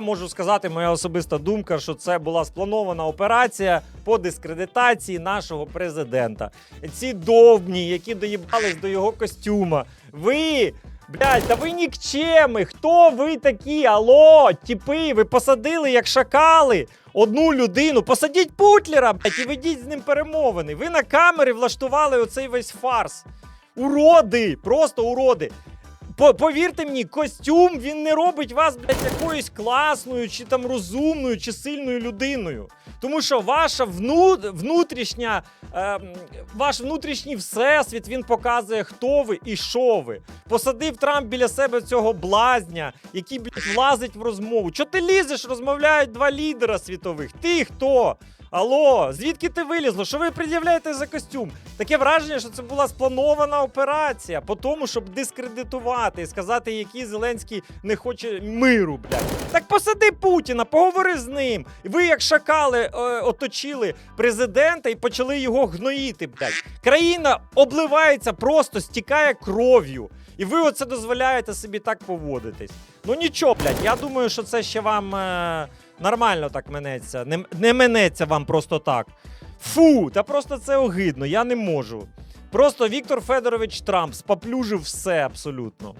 можу сказати, моя особиста думка, що це була спланована операція по дискредитації нашого президента. Ці довбні, які доїбались до його костюма. Ви. Блядь, та ви нікчеми! Хто ви такі? Алло, тіпи, ви посадили як шакали одну людину. Посадіть Путлера, блядь, і ведіть з ним перемовини. Ви на камері влаштували оцей весь фарс. Уроди! Просто уроди. По- повірте мені, костюм він не робить вас, блядь, якоюсь класною, чи там розумною, чи сильною людиною. Тому що ваша вну... внутрішня, ем, ваш внутрішній всесвіт він показує, хто ви і що ви. Посадив Трамп біля себе цього блазня, який блядь, влазить в розмову. Чого ти лізеш? Розмовляють два лідера світових. Ти хто? Алло, звідки ти вилізло? Що ви пред'являєте за костюм? Таке враження, що це була спланована операція по тому, щоб дискредитувати і сказати, який Зеленський не хоче миру, блядь. Так посади Путіна, поговори з ним. Ви, як шакали, е, оточили президента і почали його гноїти, блядь. Країна обливається, просто стікає кров'ю. І ви оце дозволяєте собі так поводитись. Ну нічого, блядь, я думаю, що це ще вам е, нормально так минеться. Не, не минеться вам просто так. Фу, та просто це огидно, я не можу. Просто Віктор Федорович Трамп споплюжив все абсолютно.